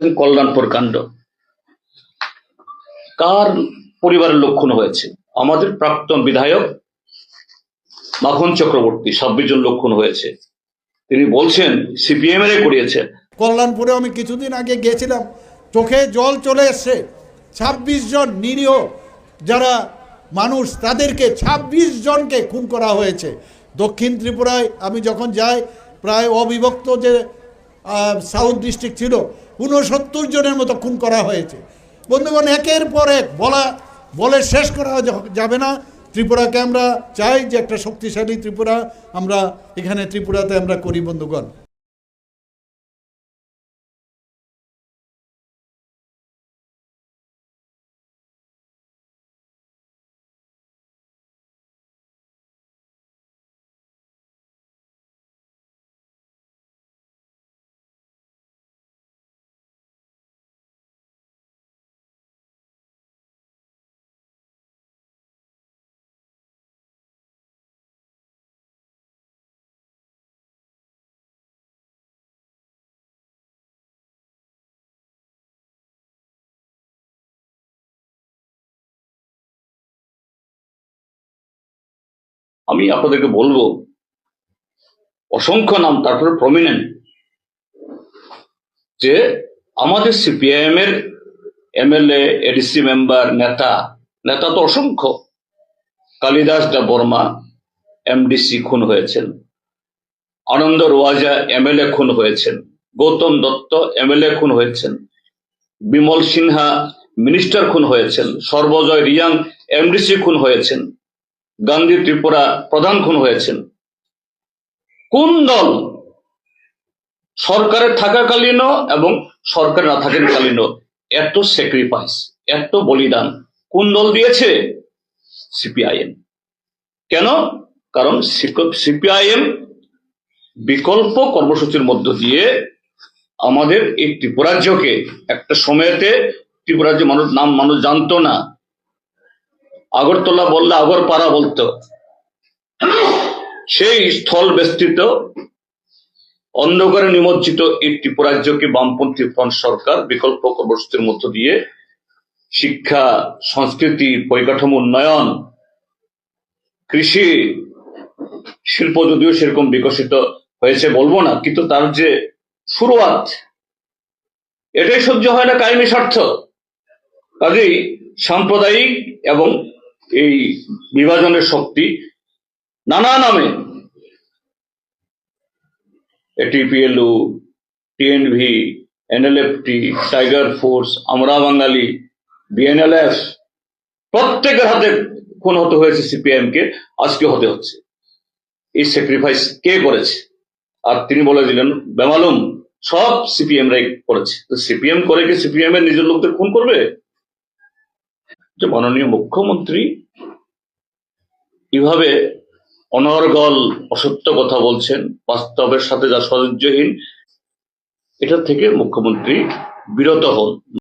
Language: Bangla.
কল্যাণপুর কাণ্ড। কার পরিবারের লক্ষণ হয়েছে? আমাদের প্রাক্তন বিধায়ক মাখন চক্রবর্তী, ছাব্বিশ জন লক্ষণ হয়েছে। তিনি বলছেন, সিপিএম এর করিয়েছে। কল্যাণপুরে আমি কিছুদিন আগে গিয়েছিলাম চোখে জল চলে এসছে। ছাব্বিশ জন নিরীহ যারা মানুষ, তাদেরকে ছাব্বিশ জনকে খুন করা হয়েছে। দক্ষিণ ত্রিপুরায় আমি যখন যাই, প্রায় অবিভক্ত যে সাউথ ডিস্ট্রিক্ট ছিল। ঊনসত্তর জনের মতো খুন করা হয়েছে। বন্ধুগণ, একের পর এক বলা, বলে শেষ করা যাবে না। ত্রিপুরাকে আমরা চাই যে একটা শক্তিশালী ত্রিপুরা আমরা এখানে ত্রিপুরাতে আমরা করি, বন্ধুগণ। আমি আপনাদেরকে বলব, অসংখ্য নাম তারপরে প্রমিনেন্ট যে আমাদের সিপিআইএম এর এমএলএ এডিসি মেম্বার নেতা নেতা তো অসংখ্য, কালিদাস দা বর্মা এমডিসি খুন হয়েছেন, আনন্দ রোয়াজা এমএলএ খুন হয়েছেন, গৌতম দত্ত এমএলএ খুন হয়েছেন, বিমল সিনহা, মিনিস্টার খুন হয়েছেন, সর্বজয় রিয়াং এমডিসি খুন হয়েছেন গান্ধী ত্রিপুরা প্রধান খুন হয়েছেন। কোন দল? সরকারে থাকাকালীনও এবং সরকার না থাকাকালীনও এত স্যাক্রিফাইস এত বলিদান কোন দল দিয়েছে? সিপিআইএম কেন? কারণ সিপিআইএম বিকল্প কর্মসূচির মধ্য দিয়ে আমাদের এই ত্রিপুরাজ্যকে একটা সময়তে ত্রিপুরাজ্য মানুষ নাম মানুষ জানতো না। আগরতলা বললে আগরপাড়া বলতো। সেই স্থল বেষ্টিত, অন্ধকারে নিমজ্জিত এই ত্রিপুরাজ্যকে বামপন্থী ফ্রন্ট সরকার বিকল্প কর্মসূচির মধ্য দিয়ে শিক্ষা, সংস্কৃতি, পরিকাঠামো উন্নয়ন, কৃষি শিল্প যদিও সেরকম বিকশিত হয়েছে বলব না, কিন্তু তার যে শুরুয়াত, এটাই সহ্য হয় না কায়েমি স্বার্থ। কাজেই সাম্প্রদায়িক এবং এই বিভাজনের শক্তি নানা নামে। এটিপিএলউ TNV NLFT tiger force Amra Bangali BNLF প্রত্যেকের হাতে খুন হতে হয়েছে সিপিআইএম কে আজকে হতে হচ্ছে। এই স্যাক্রিফাইস কে করেছে? আর তিনি বলে দিলেন, বেমালুম, সব সিপিএম রাই করেছে। তো সিপিএম করে কি সিপিএম এর নিজের লোকদের খুন করবে? যে মাননীয় মুখ্যমন্ত্রী এভাবে অনর্গল অসত্য কথা বলছেন, বাস্তবের সাথে যা সহ্যহীন এটা থেকে মুখ্যমন্ত্রী বিরত হন।